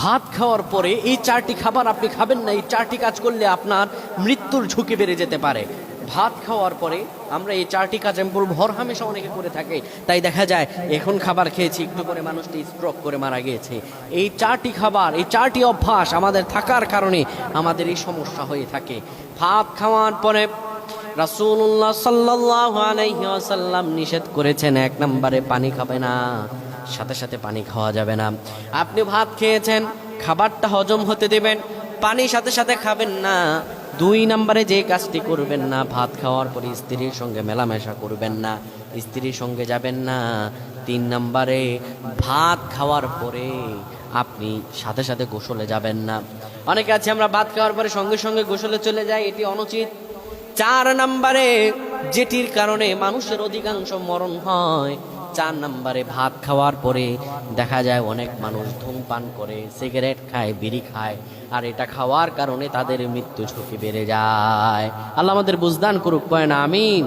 ভাত খাওয়ার পরে এই চারটি খাবার আপনি খাবেন না, এই চারটি কাজ করলে আপনার মৃত্যুর ঝুঁকি বেড়ে যেতে পারে। ভাত খাওয়ার পরে আমরা এই চারটি কাজ আমি বলব হর হামেশা অনেকে করে থাকে। তাই দেখা যায়, এখন খাবার খেয়েছি, একটু করে মানুষটি স্ট্রোক করে মারা গিয়েছে। এই চারটি খাবার, এই চারটি অভ্যাস আমাদের থাকার কারণে আমাদের এই সমস্যা হয়ে থাকে। ভাত খাওয়ার পরে রাসূলুল্লাহ সাল্লাল্লাহু আলাইহি ওয়াসাল্লাম নিষেধ করেছেন, এক নম্বরে পানি খাবে না। সাথে সাথে পানি খাওয়া যাবে না। আপনি ভাত খেয়েছেন, খাবারটা হজম হতে দেবেন, পানি সাথে সাথে খাবেন না। দুই নম্বরে যে কাজটি করবেন না, ভাত খাওয়ার পরে স্ত্রীর সঙ্গে মেলামেশা করবেন না, স্ত্রীর সঙ্গে যাবেন না। তিন নম্বরে, ভাত খাওয়ার পরে আপনি সাথে সাথে গোসলে যাবেন না। অনেকে আছে, আমরা ভাত খাওয়ার পরে সঙ্গে সঙ্গে গোসলে চলে যাই, এটি অনুচিত। চার নম্বরে যেটির কারণে মানুষের অধিকাংশ মরণ হয়। চার নম্বরে ভাত খাওয়ার পরে দেখা যায় অনেক মানুষ ধূমপান করে, সিগারেট খায়, বিড়ি খায়। আর এটা খাওয়ার কারণে তাদের মৃত্যু ঝুঁকি বেড়ে যায়। আল্লাহ আমাদের বুঝদান করুক কয়না আমিন।